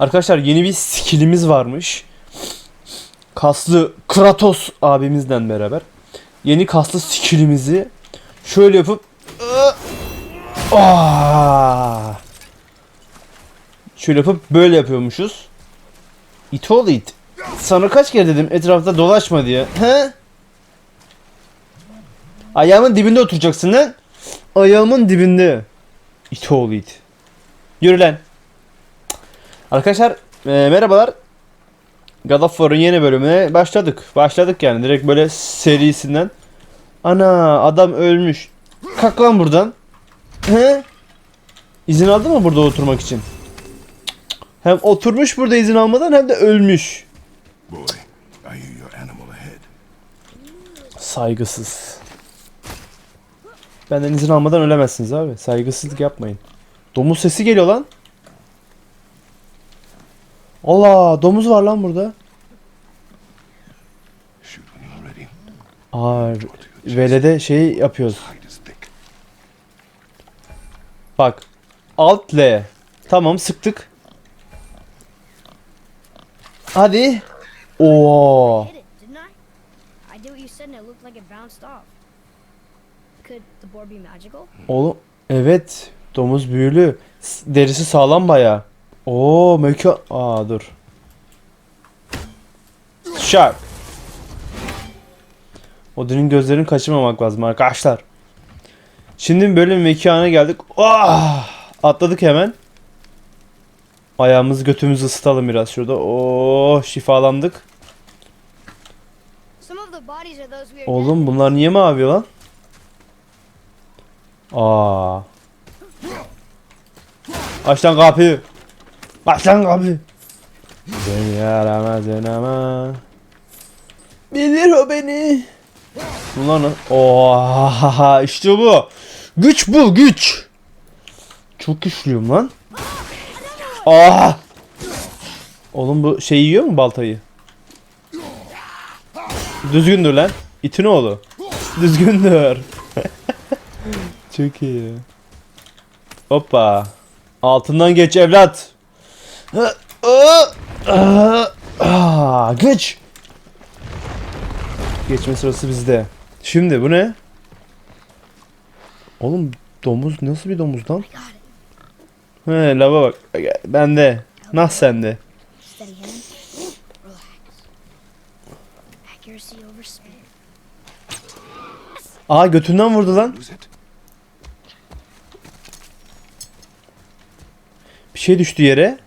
Arkadaşlar yeni bir skillimiz varmış. Kaslı Kratos abimizden beraber. Yeni kaslı skillimizi şöyle yapıp! Şöyle yapıp böyle yapıyormuşuz. It ol it. Sana kaç kere dedim etrafta dolaşma diye. He? Ayağımın dibinde oturacaksın lan. Ayağımın dibinde. It ol it. Yürü lan. Arkadaşlar e, merhabalar. God of War'ın yeni bölümüne başladık. Başladık yani direkt böyle serisinden. Ana adam ölmüş. Kalk lan buradan. He? İzin aldı mı burada oturmak için? Hem oturmuş burada izin almadan hem de ölmüş. Saygısız. Benden izin almadan ölemezsiniz abi. Saygısızlık yapmayın. Domuz sesi geliyor lan. Allah domuz var lan burada. Aa velede şey yapıyoruz. Bak. Alt L. Tamam sıktık. Hadi. Oo. Oğlum evet. Domuz büyülü. Derisi sağlam baya. Oo meka... Aa dur. Shark. Odin'in gözlerini kaçırmamak lazım arkadaşlar. Şimdi bir mekana geldik. Ah! Atladık hemen. Ayağımızı götümüzü ısıtalım biraz şurada. Oo şifalandık. We are Oğlum bunlar niye mavi lan? Aa. Aç lan kapıyı. Aç lan kapıyı. Beni yaramazsın ama. Bilir o beni. Bunlar ne? Oha işte bu. Güç bu güç. Çok güçlüyüm lan. Aa. Oğlum bu şey yiyor mu baltayı? Düzgündür lan. İtin oğlu. Düzgündür. Çok iyi. Hoppa. Altından geç evlat. Aa, Geç. Geçme sırası bizde. Şimdi bu ne? Oğlum domuz nasıl bir domuz lan? He lava bak. Bende. Nah sende. Aa götünden vurdu lan. Bir şey düştü yere.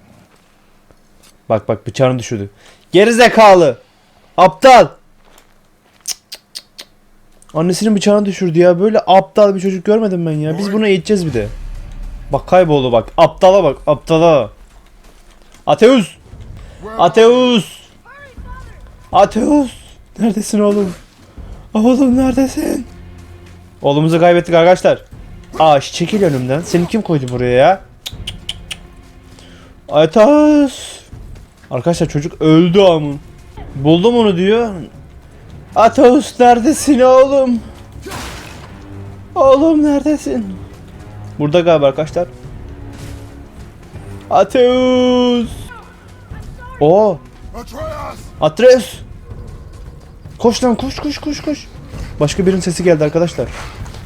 Bak bak bıçağını düşürdü. Geri zekalı. Aptal. Annesinin bıçağını düşürdü ya. Böyle aptal bir çocuk görmedim ben ya. Biz bunu eğiteceğiz bir de. Bak kayboldu bak. Aptala bak. Aptala. Ateus. Ateus. Ateus. Neredesin oğlum? Oğlum neredesin? Oğlumuzu kaybettik arkadaşlar. Aa çekil önümden. Seni kim koydu buraya ya? Atas. Arkadaşlar çocuk öldü amın. Buldum onu diyor. Atos neredesin oğlum? Oğlum neredesin? Burada galiba arkadaşlar. Ateus. O! Atreus. Koş lan koş koş koş koş. Başka birinin sesi geldi arkadaşlar.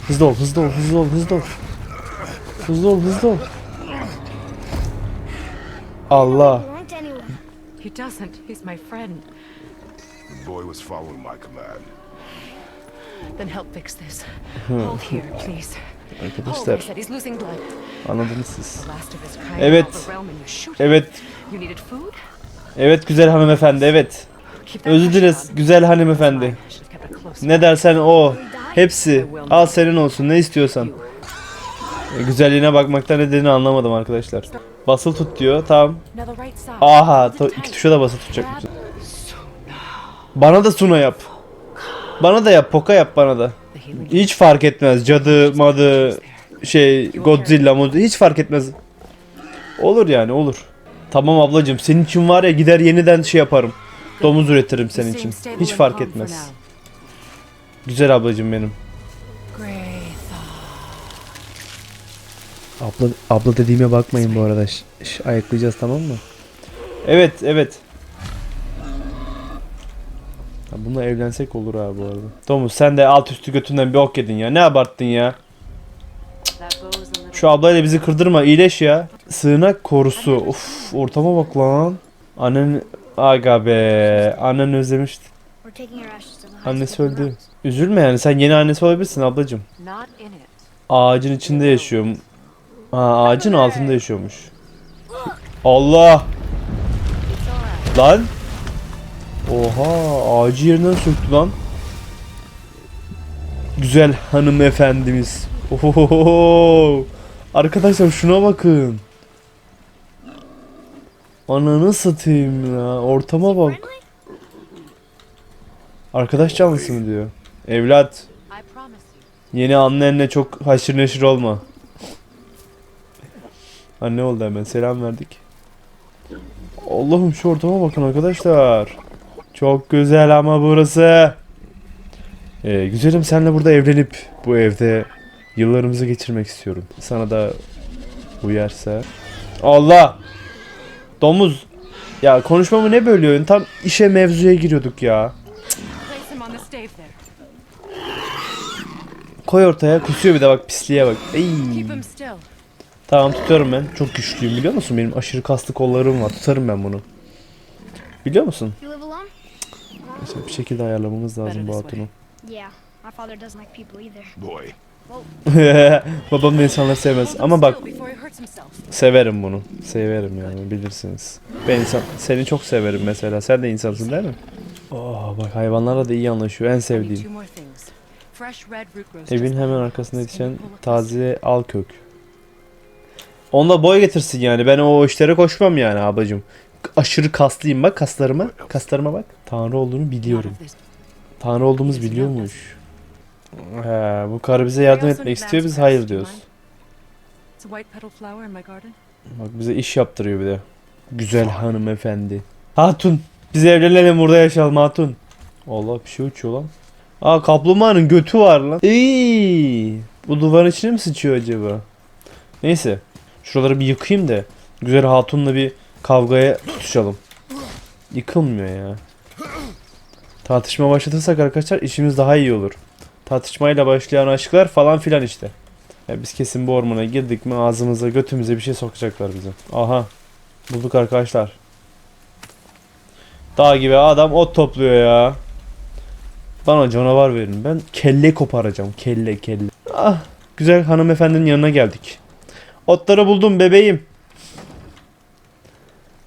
Hızlı ol hızlı ol hızlı ol hızlı ol. Hızlı ol hızlı ol. Allah. He doesn't. He's my friend. The boy was following my command. Then help fix this. Hold here, please. Arkadaşlar said he's losing blood. anladınız siz. Evet. Evet. You needed food? Evet güzel hanımefendi evet. Özür dileriz güzel hanımefendi. Ne dersen o. Hepsi. Al senin olsun ne istiyorsan. E, güzelliğine bakmaktan ne dediğini anlamadım arkadaşlar. Basılı tut diyor tamam. Aha to, iki tuşa da basılı tutacak. Grab. Bana da suna yap. Bana da yap poka yap bana da. Hiç fark etmez. Cadı, madı, şey, Godzilla, modu hiç fark etmez. Olur yani olur. Tamam ablacığım senin için var ya gider yeniden şey yaparım. Domuz üretirim senin için. Hiç fark etmez. Güzel ablacığım benim. Abla abla dediğime bakmayın bu arada. Ş- ş- ayaklayacağız tamam mı? Evet evet. Ya bununla evlensek olur abi bu arada. Domuz sen de alt üstü götünden bir ok yedin ya. Ne abarttın ya. Şu ablayla bizi kırdırma iyileş ya. Sığınak korusu. Uf ortama bak lan. Annen aga be. Annen özlemişti. Annesi öldü. Üzülme yani sen yeni annesi olabilirsin ablacım. Ağacın içinde yaşıyor. Ha, ağacın altında yaşıyormuş. Allah! Lan! Oha ağacı yerinden söktü lan. Güzel hanımefendimiz. Oho! Arkadaşlar şuna bakın. Ananı satayım ya. Ortama bak. Arkadaş canlısı mı diyor. Evlat. Yeni annenle çok haşır neşir olma. Anne oldu hemen selam verdik. Allah'ım şu ortama bakın arkadaşlar. Çok güzel ama burası. Ee, güzelim senle burada evlenip bu evde yıllarımızı geçirmek istiyorum. Sana da uyarsa. Allah! Domuz. Ya konuşmamı ne bölüyorsun? Tam işe mevzuya giriyorduk ya. Koy ortaya kusuyor bir de bak pisliğe bak. Ey. Tamam tutuyorum ben. Çok güçlüyüm biliyor musun? Benim aşırı kaslı kollarım var. Tutarım ben bunu. Biliyor musun? Mesela bir şekilde ayarlamamız lazım bu hatunu. Yeah. My father doesn't like people either. Boy, Babam da insanları sevmez. Ama bak severim bunu. Severim yani bilirsiniz. Ben insan seni çok severim mesela. Sen de insansın değil mi? Oh bak hayvanlarla da iyi anlaşıyor. En sevdiğim. Evin hemen arkasında yetişen taze al kök. Onunla boy getirsin yani. Ben o işlere koşmam yani ablacım. Aşırı kaslıyım bak kaslarıma. Kaslarıma bak. Tanrı olduğunu biliyorum. Tanrı olduğumuz biliyormuş. He, bu karı bize yardım etmek istiyor biz hayır diyoruz. Bak bize iş yaptırıyor bir de. Güzel hanımefendi. Hatun. Biz evlenelim burada yaşayalım hatun. Allah bir şey uçuyor lan. Aa kaplumbağanın götü var lan. İyi. Bu duvarın içine mi sıçıyor acaba? Neyse. Şuraları bir yıkayayım da güzel hatunla bir kavgaya tutuşalım. Yıkılmıyor ya. Tartışma başlatırsak arkadaşlar işimiz daha iyi olur. Tartışmayla başlayan aşklar falan filan işte. Ya biz kesin bu ormana girdik mi ağzımıza götümüze bir şey sokacaklar bize. Aha. Bulduk arkadaşlar. Dağ gibi adam ot topluyor ya. Bana canavar verin. Ben kelle koparacağım. Kelle kelle. Ah. Güzel hanımefendinin yanına geldik. Otları buldum bebeğim.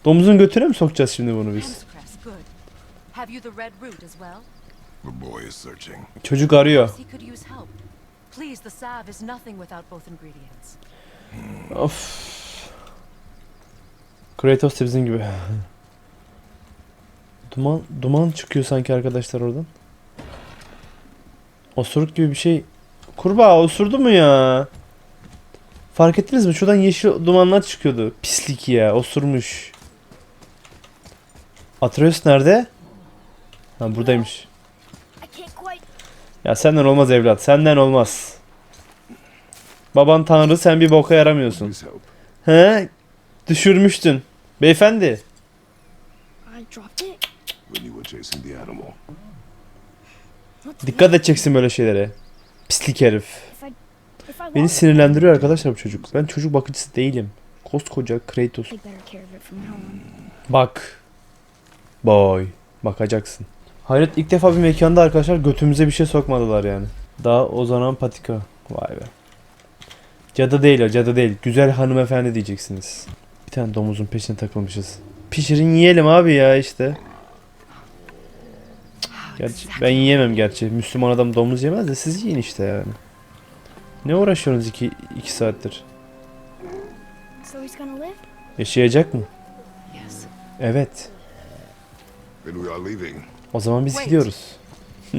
Domuzun götüne mi sokacağız şimdi bunu biz? Çocuk arıyor. Of. Kratos da bizim gibi. Duman duman çıkıyor sanki arkadaşlar oradan. Osuruk gibi bir şey. Kurbağa osurdu mu ya? Fark ettiniz mi? Şuradan yeşil dumanlar çıkıyordu. Pislik ya. Osurmuş. Atreus nerede? Ha buradaymış. Ya senden olmaz evlat. Senden olmaz. Baban tanrı sen bir boka yaramıyorsun. He? Düşürmüştün. Beyefendi. Dikkat edeceksin böyle şeylere. Pislik herif. Beni sinirlendiriyor arkadaşlar bu çocuk. Ben çocuk bakıcısı değilim. Koskoca Kratos. Bak. Boy. Bakacaksın. Hayret ilk defa bir mekanda arkadaşlar götümüze bir şey sokmadılar yani. Daha o zaman patika. Vay be. Cadı değil o cadı değil. Güzel hanımefendi diyeceksiniz. Bir tane domuzun peşine takılmışız. Pişirin yiyelim abi ya işte. Gerçi ben yiyemem gerçi. Müslüman adam domuz yemez de siz yiyin işte yani. Ne uğraşıyorsunuz iki, iki saattir? So he's gonna live? Yaşayacak mı? Yes. Evet. Then we are leaving. O zaman biz gidiyoruz.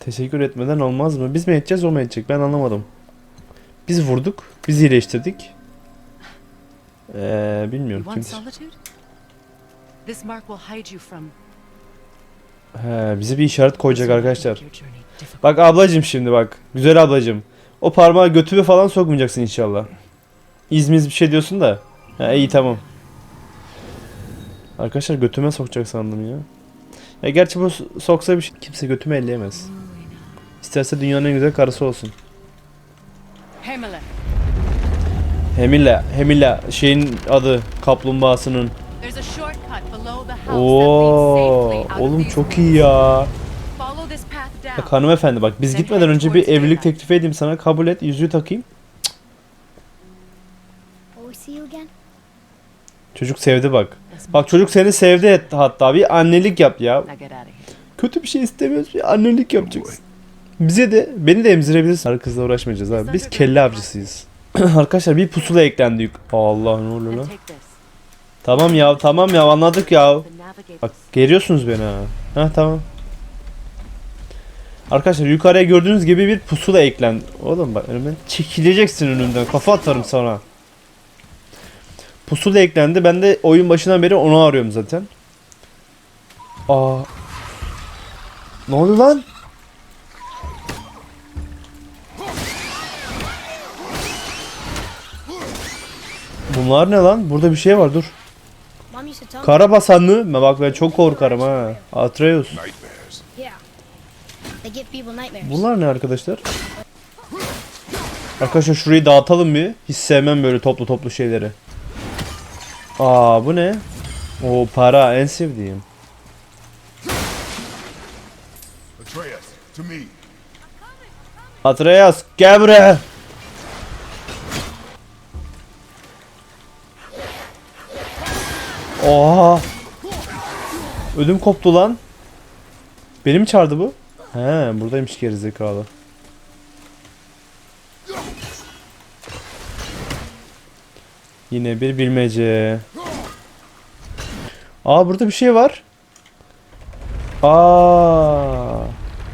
Teşekkür etmeden olmaz mı? Biz mi edeceğiz o mu edecek? Ben anlamadım. Biz vurduk. Biz iyileştirdik. Ee, bilmiyorum. want Kim... solitude? This mark will hide you from. He, bize bir işaret koyacak arkadaşlar. Bak ablacım şimdi bak. Güzel ablacım. O parmağı götüme falan sokmayacaksın inşallah. İzmiz bir şey diyorsun da. Ha, iyi tamam. Arkadaşlar götüme sokacak sandım ya. Ya gerçi bu soksa bir şey kimse götümü elleyemez. İsterse dünyanın en güzel karısı olsun. Hemele. Hemila, Hemila şeyin adı kaplumbağasının. Oo, oğlum çok iyi ya. Bak hanımefendi bak biz gitmeden önce bir evlilik teklifi edeyim sana kabul et yüzüğü takayım. Will we see you again? Çocuk sevdi bak. Bak çocuk seni sevdi et hatta bir annelik yap ya. Kötü bir şey istemiyoruz bir annelik yapacaksın. Bize de beni de emzirebilirsin. Sarı kızla uğraşmayacağız abi. Biz kelle avcısıyız. Arkadaşlar bir pusula eklendi yük. Allah ne oluyor lan? Tamam ya tamam ya anladık ya. Bak geriyorsunuz beni ha. Ha tamam. Arkadaşlar yukarıya gördüğünüz gibi bir pusula eklendi. Oğlum bak önümden çekileceksin önümden. Kafa atarım sana. Pusula eklendi. Ben de oyun başından beri onu arıyorum zaten. Aa. Ne oluyor lan? Bunlar ne lan? Burada bir şey var dur. Mom used to tell me. Karabasan mı? Ben Bak ben çok korkarım ha. Atreus. Bunlar ne arkadaşlar? Arkadaşlar şurayı dağıtalım bir. Hiç sevmem böyle toplu toplu şeyleri. Aa bu ne? O para en sevdiğim. Atreus, to me. Atreus gel buraya. Oha. Ödüm koptu lan. Beni mi çağırdı bu? He buradaymış gerizekalı. Yine bir bilmece. Aa burada bir şey var. Aa.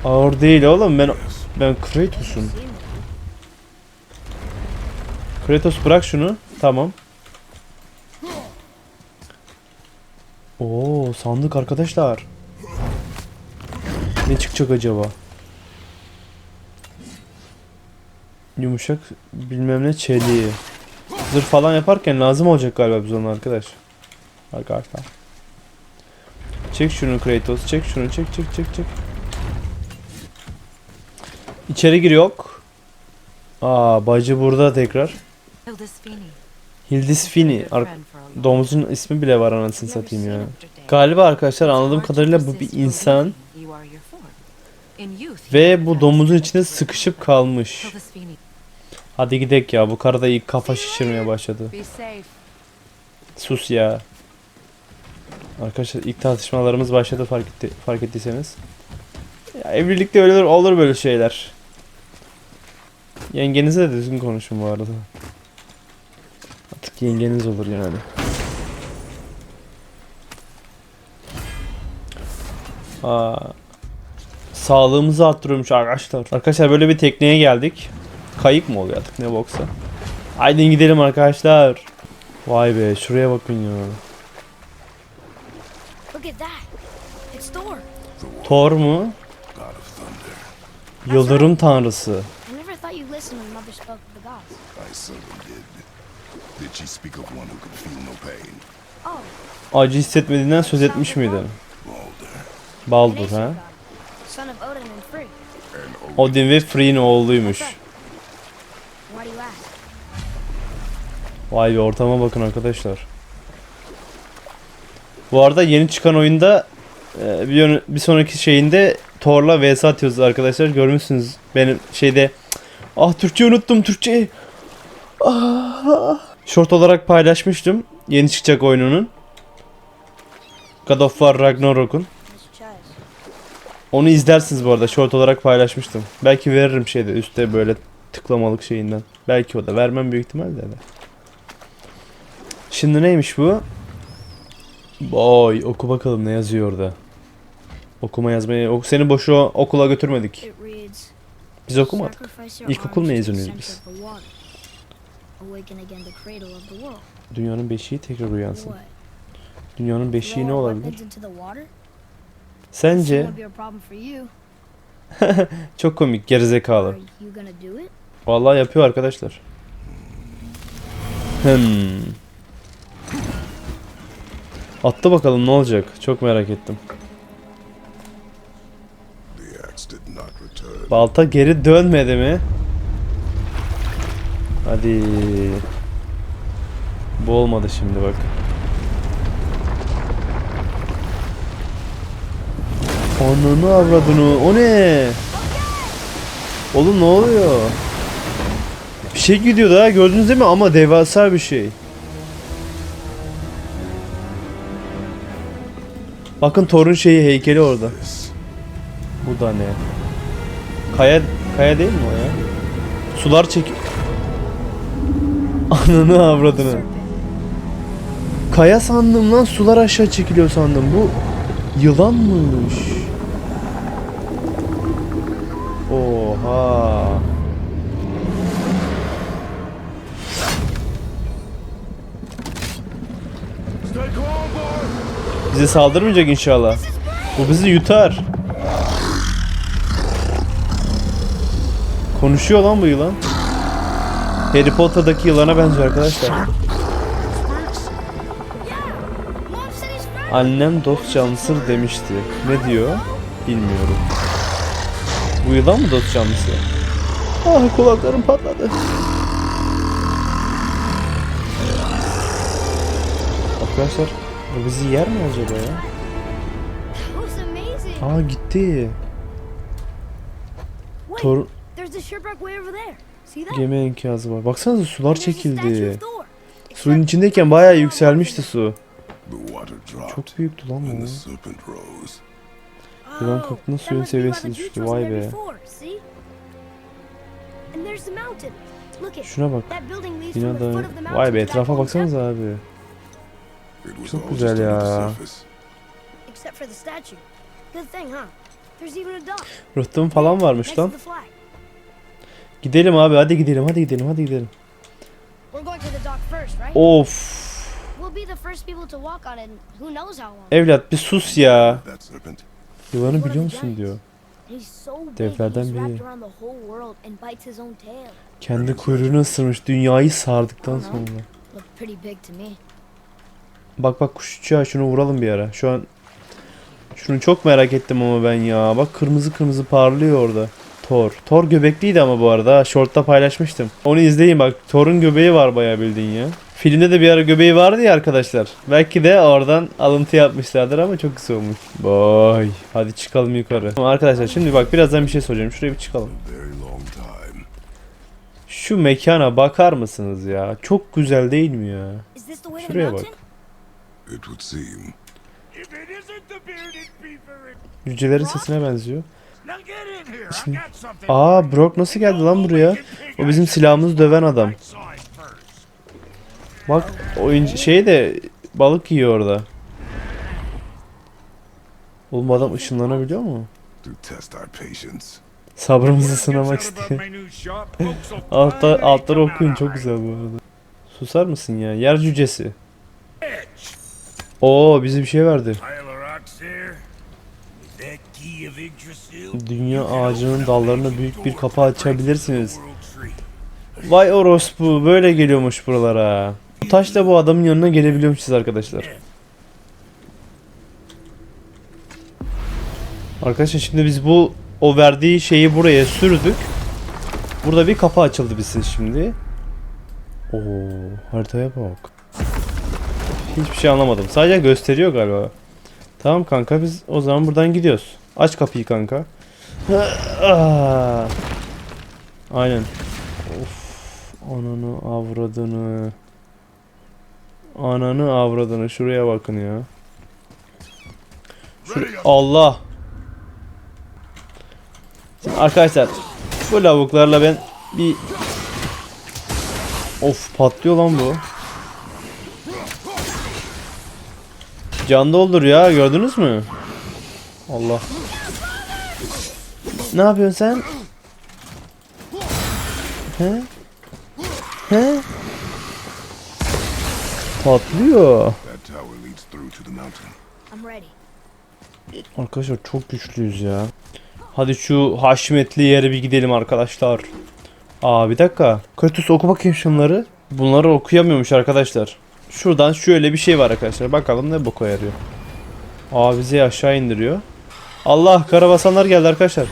Ağır değil oğlum ben ben Kratos'um. Kratos bırak şunu. Tamam. Oo sandık arkadaşlar. Ne çıkacak acaba? Yumuşak bilmem ne çeliği. Zırh falan yaparken lazım olacak galiba biz onu arkadaş. Arkadaşlar. Çek şunu Kratos. Çek şunu. Çek çek çek çek. İçeri gir yok. Aa bacı burada tekrar. A long domuzun ismi bile var anasını satayım ya. Galiba arkadaşlar anladığım kadarıyla bu bir insan ve bu domuzun içinde sıkışıp kalmış. Hadi gidek ya bu karada ilk kafa şişirmeye başladı. Sus ya. Arkadaşlar ilk tartışmalarımız başladı fark, etti, fark ettiyseniz. Ya evlilikte öyle olur, olur böyle şeyler. Yengenize de düzgün konuşun bu arada. Artık yengeniz olur yani. Aa, sağlığımızı arttırıyormuş arkadaşlar. Arkadaşlar böyle bir tekneye geldik. Kayık mı oluyor artık ne boksa. Haydi gidelim arkadaşlar. Vay be şuraya bakın ya. Look at that. It's Thor. Thor mu? Yıldırım tanrısı. Oh, Acı hissetmediğinden söz etmiş miydi? Baldur ha? God, son of Odin ve Free'nin oğluymuş. Vay be ortama bakın arkadaşlar. Bu arada yeni çıkan oyunda e, bir, bir sonraki şeyinde Thor'la vs atıyoruz arkadaşlar. Görmüşsünüz benim şeyde. Ah Türkçe unuttum Türkçeyi. Ah. Short olarak paylaşmıştım. Yeni çıkacak oyununun. God of War Ragnarok'un. Onu izlersiniz bu arada. Short olarak paylaşmıştım. Belki veririm şeyde üstte böyle tıklamalık şeyinden. Belki o da. Vermem büyük ihtimalle de. Şimdi neymiş bu? Boy oku bakalım ne yazıyor orada. Okuma yazmayı ok seni boşu okula götürmedik. Biz okumadık. "Sacrifice your İlkokul mezunuyuz biz. Dünyanın beşiği tekrar uyansın. Dünyanın beşiği ne olabilir? Sence çok komik gerizekalı. Vallahi yapıyor arkadaşlar. Hmm. Attı bakalım ne olacak. Çok merak ettim. Balta geri dönmedi mi? Hadi. Bu olmadı şimdi bak. Ananı avradını. O ne? Oğlum ne oluyor? Bir şey gidiyordu ha gördünüz değil mi? Ama devasa bir şey. Bakın Thor'un şeyi heykeli orada. Bu da ne? Kaya kaya değil mi o ya? Sular çek. Ananı avradını. Kaya sandım lan sular aşağı çekiliyor sandım. Bu yılanmış. Oha. Bize saldırmayacak inşallah. Bu bizi yutar. Konuşuyor lan bu yılan. Harry Potter'daki yılana benziyor arkadaşlar. Annem dost canlısı demişti. Ne diyor? Bilmiyorum. Bu yılan mı dost canlısı? Ah kulaklarım patladı. Arkadaşlar bu bizi yer mi acaba ya? Aa gitti. Tor there's the shipwreck way over there. See that? gemi enkazı var. Baksanıza sular çekildi. Suyun içindeyken bayağı yükselmişti su. Çok büyüktü lan bu. Yılan Oh, kalktığında that suyun seviyesi düştü. Vay be. Şuna bak. the mountain Vay be etrafa golden baksanıza abi. Çok güzel ya. surface. temple, Except for the statue. Good thing, huh? There's even a dock. Rıhtım falan varmış lan. Gidelim abi hadi gidelim hadi gidelim hadi gidelim. Of. We'll be the first people to walk on it in who knows how long. Evlat bir sus ya. Yılanı biliyor musun diyor. Devlerden biri. Kendi kuyruğunu ısırmış dünyayı sardıktan sonra. Bak bak kuş uçağı şunu vuralım bir ara. Şu an şunu çok merak ettim ama ben ya. Bak kırmızı kırmızı parlıyor orada. Thor. Thor göbekliydi ama bu arada. Short'ta paylaşmıştım. Onu izleyin bak. Thor'un göbeği var bayağı bildiğin ya. Filmde de bir ara göbeği vardı ya arkadaşlar. Belki de oradan alıntı yapmışlardır ama çok güzel olmuş. Vay. Hadi çıkalım yukarı. Tamam arkadaşlar şimdi bak birazdan bir şey soracağım. Şuraya bir çıkalım. Şu mekana bakar mısınız ya? Çok güzel değil mi ya? Şuraya bak. Cücelerin sesine benziyor. Şimdi-. Aa. Brock nasıl geldi lan buraya? O bizim silahımızı döven adam. I saw it first. Bak oyuncu şey de balık yiyor orada. Oğlum bu adam ışınlanabiliyor mu? To test our patience. Sabrımızı sınamak istiyor. Altta, altları okuyun çok güzel bu arada. Susar mısın ya? Yer cücesi. Oo bize bir şey verdi. Dünya ağacının dallarına büyük bir kapı açabilirsiniz. Vay orospu böyle geliyormuş buralara. Bu taş da bu adamın yanına gelebiliyormuşuz arkadaşlar. Arkadaşlar şimdi biz bu o verdiği şeyi buraya sürdük. Burada bir kapı açıldı bize şimdi. Oo haritaya bak. Hiçbir şey anlamadım. Sadece gösteriyor galiba. Tamam kanka biz o zaman buradan gidiyoruz. Aç kapıyı kanka. Ah. Aynen. Of. Ananı avradını. Ananı avradını. Şuraya bakın ya. Şur- Allah. Şimdi arkadaşlar bu lavuklarla ben bir Of patlıyor lan bu. Can doldur ya gördünüz mü? Allah. Ne yapıyorsun sen? He? Ready. Arkadaşlar çok güçlüyüz ya. Hadi şu haşmetli yere bir gidelim arkadaşlar. Aa bir dakika. Kratos oku bakayım şunları. Bunları okuyamıyormuş arkadaşlar. Şuradan şöyle bir şey var arkadaşlar. Bakalım ne boka yarıyor. Aa bizi aşağı indiriyor. Allah karabasanlar geldi arkadaşlar.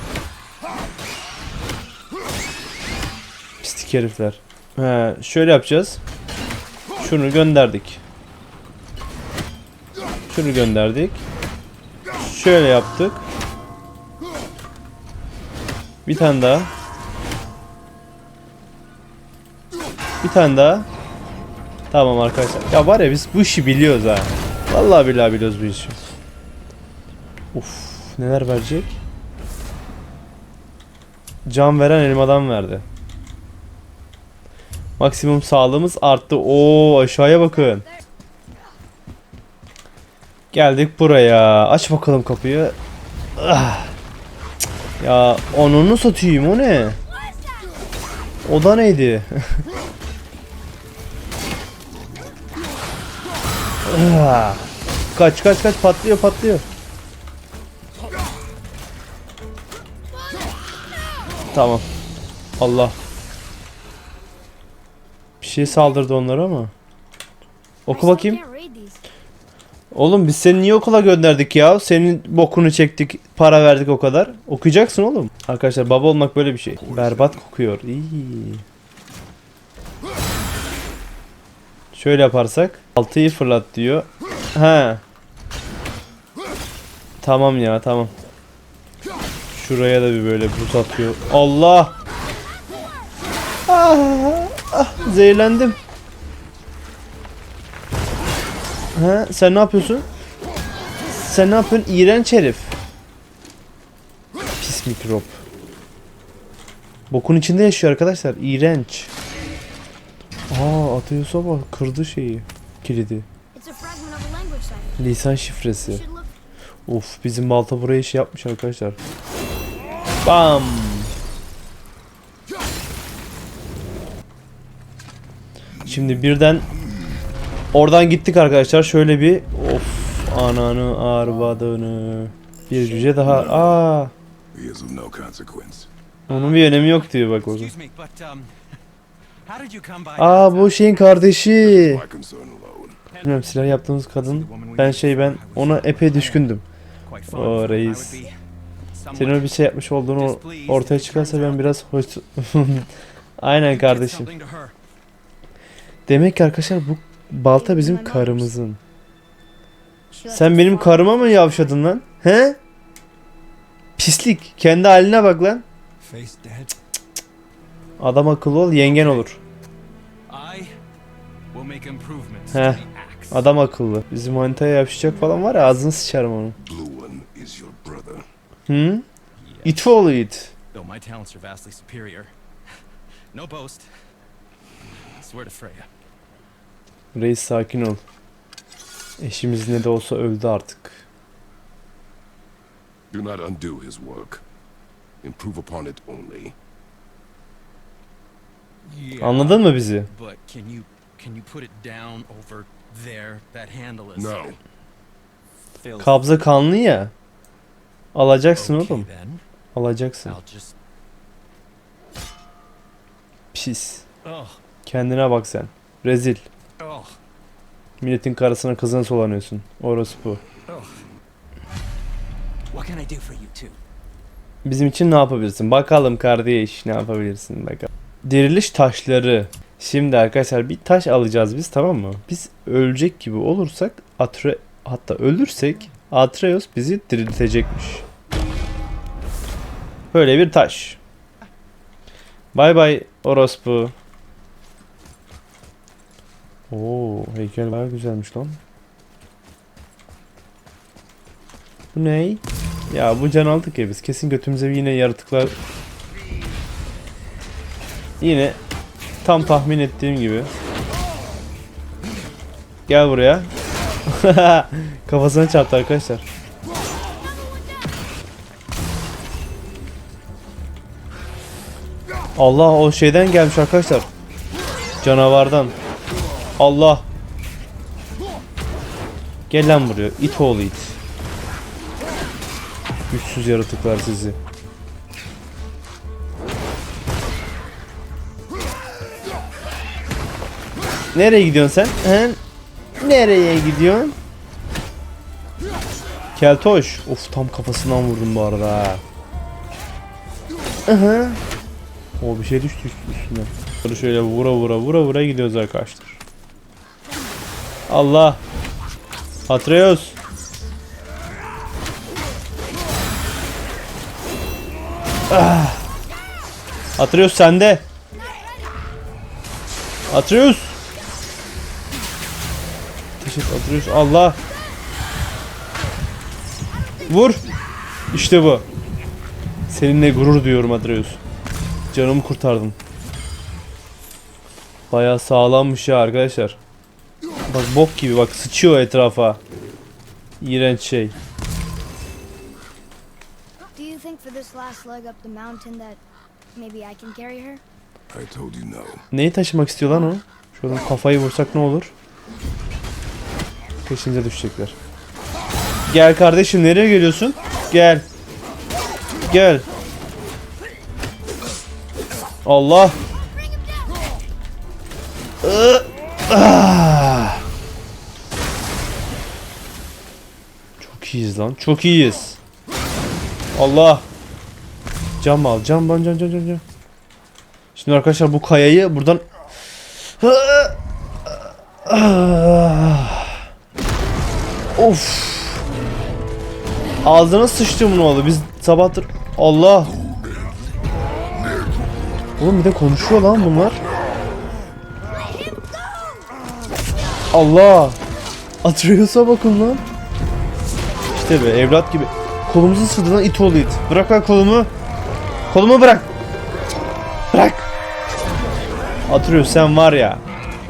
Pislik herifler. He, şöyle yapacağız. Şunu gönderdik. Şunu gönderdik. Şöyle yaptık. Bir tane daha. Bir tane daha. Tamam arkadaşlar. Ya var ya biz bu işi biliyoruz ha. Vallahi billahi biliyoruz bu işi. Uf neler verecek? Can veren elmadan verdi. Maksimum sağlığımız arttı. Oo aşağıya bakın. Geldik buraya. Aç bakalım kapıyı. Ah. Ya onunu satayım o ne? O da neydi? Kaç kaç kaç patlıyor patlıyor. Tamam. Allah. Şey saldırdı onlara ama. Oku bakayım. Oğlum biz seni niye okula gönderdik ya? Senin bokunu çektik, para verdik o kadar. Okuyacaksın oğlum. Arkadaşlar baba olmak böyle bir şey. Berbat kokuyor. İyi. Şöyle yaparsak. Altıyı fırlat diyor. He. Tamam ya tamam. Şuraya da bir böyle buz atıyor. Allah. Zehirlendim. Ha, sen ne yapıyorsun? Sen ne yapıyorsun? İğrenç herif. Pis mikrop. Bokun içinde yaşıyor arkadaşlar. İğrenç. Aa atıyorsa bak kırdı şeyi. Kilidi. Lisan şifresi. Of bizim balta buraya şey yapmış arkadaşlar. Bam. Şimdi birden oradan gittik arkadaşlar. Şöyle bir of ananı arvadını. Bir cüce daha. Aa, onun bir önemi yok diyor bak o zaman. Um? Aa bu şeyin kardeşi. Bilmiyorum silah yaptığımız kadın. Ben şey ben ona epey düşkündüm. O reis. Senin öyle bir şey yapmış olduğunu ortaya çıkarsa ben biraz hoş... Aynen kardeşim. Demek ki arkadaşlar bu balta bizim karımızın. Sen benim karıma mı yavşadın lan? He? Pislik. Kendi haline bak lan. Adam akıllı ol yengen olur. Axe. Adam akıllı. Bizim manitaya yapışacak falan var ya ağzını sıçarım onu. Hı? İt oğlu it. Though my talents are vastly superior. No boast. Swear to Freya. Reis sakin ol. Eşimiz ne de olsa öldü artık. Do not undo his work. Improve upon it only. Anladın mı bizi? But can you can you put it down over there? That handle is No. Kabza kanlı ya. Alacaksın Okay, oğlum. then. Alacaksın. I'll just Pis. oh Kendine bak sen. Rezil. Oh Milletin karısına kızına solanıyorsun. Orası bu. oh. What can I do for you two? Bizim için ne yapabilirsin? Bakalım kardeş ne yapabilirsin bakalım. Diriliş taşları. Şimdi arkadaşlar bir taş alacağız biz tamam mı? Biz ölecek gibi olursak Atre hatta ölürsek Atreus bizi diriltecekmiş. Böyle bir taş. Bay bay orospu. Oo heykel bayağı güzelmiş lan. Bu ney? Ya bu can aldık ya biz. Kesin götümüze yine yaratıklar. Yine tam tahmin ettiğim gibi. Gel buraya. Kafasına çarptı arkadaşlar. Allah o şeyden gelmiş arkadaşlar. Canavardan. Allah. Gel lan buraya. İt oğlu it. Güçsüz yaratıklar sizi. Nereye gidiyorsun sen? He? Nereye gidiyorsun? Keltoş. Of tam kafasından vurdum bu arada. ha. Aha. O bir şey düştü üst- üstüne. Şöyle vura vura vura vura gidiyoruz arkadaşlar. Allah. Atreus. Ah. Atreus sende. Atreus. Teşekkür Atreus. Allah. Vur. İşte bu. Seninle gurur duyuyorum Atreus. Canımı kurtardın. Bayağı sağlammış ya arkadaşlar. Bak bok gibi bak sıçıyor etrafa. İğrenç şey. Do you think for this last leg up the mountain that maybe I can carry her? I told you no. Neyi taşımak istiyor lan o? Şöyle kafayı vursak ne olur? Peşinize düşecekler. Gel kardeşim nereye geliyorsun? Gel. Gel. Allah. Ah. Çok iyiyiz lan. Çok iyiyiz. Allah. Cam al. Cam ban cam cam cam cam. Şimdi arkadaşlar bu kayayı buradan Of. Ağzına sıçtım bunu oldu. Biz sabahtır Allah. Oğlum bir de konuşuyor lan bunlar. Allah. Atreus'a bakın lan. İşte be evlat gibi. Kolumuzu ısırdı lan it oğlu it. Bırak lan kolumu. Kolumu bırak. Bırak. Atreus sen var ya.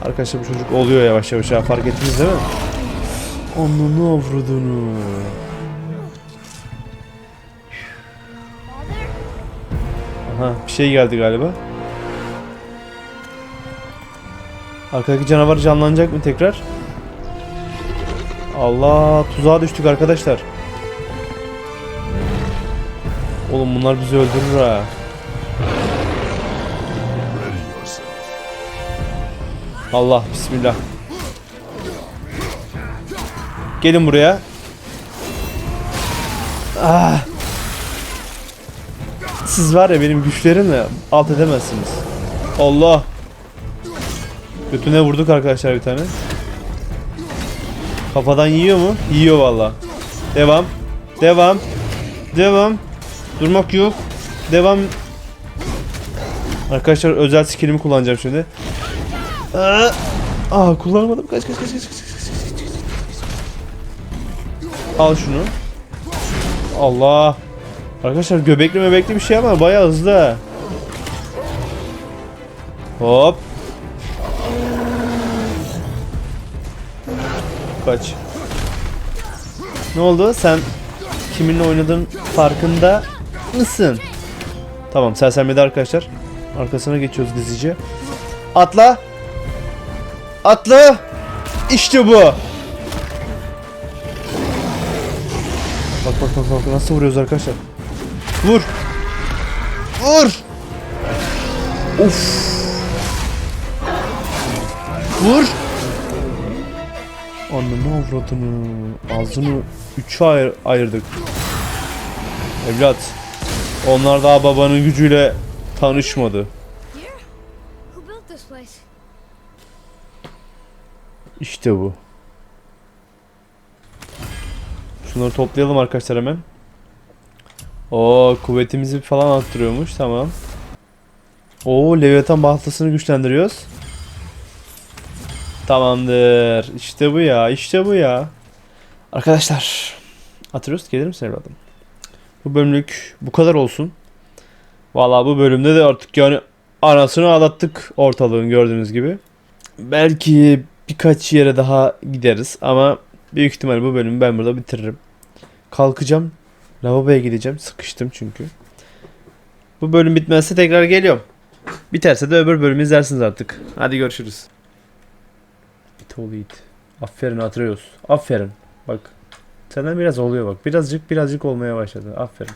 Arkadaşlar bu çocuk oluyor yavaş yavaş ha fark ettiniz değil mi? Ananı avradını. Aha bir şey geldi galiba. Arkadaki canavar canlanacak mı tekrar? Allah tuzağa düştük arkadaşlar. Oğlum bunlar bizi öldürür ha. Allah bismillah. Gelin buraya. Ah. Siz var ya benim güçlerimle alt edemezsiniz. Allah. Götüne vurduk arkadaşlar bir tane. Kafadan yiyor mu? Yiyor valla. Devam. Devam. Devam. Durmak yok. Devam. Arkadaşlar özel skillimi kullanacağım şimdi. Aa, kullanamadım. Kaç kaç kaç kaç. kaç. Al şunu. Allah. Arkadaşlar göbekli mebekli bir şey ama bayağı hızlı. Hop. Kaç. Ne oldu? Sen kiminle oynadığın farkında mısın? Tamam sersemledi arkadaşlar. Arkasına geçiyoruz gizlice. Atla. Atla. İşte bu. Bak bak bak bak nasıl vuruyoruz arkadaşlar. Vur. Vur. Of. Vur. Ananı avradını. Ağzını üçe ayır, ayırdık. Evlat. Onlar daha babanın gücüyle tanışmadı. İşte bu. Şunları toplayalım arkadaşlar hemen. Oo kuvvetimizi falan arttırıyormuş tamam. Oo Leviathan baltasını güçlendiriyoruz. Tamamdır. İşte bu ya. işte bu ya. Arkadaşlar. Atreus gelir misin evladım? Bu bölümlük bu kadar olsun. Vallahi bu bölümde de artık yani anasını ağlattık ortalığın gördüğünüz gibi. Belki birkaç yere daha gideriz ama büyük ihtimal bu bölümü ben burada bitiririm. Kalkacağım. Lavaboya gideceğim. Sıkıştım çünkü. Bu bölüm bitmezse tekrar geliyorum. Biterse de öbür bölümü izlersiniz artık. Hadi görüşürüz. İt oğlu it. Aferin Atreus. Aferin. Bak. Senden biraz oluyor bak. Birazcık birazcık olmaya başladı. Aferin.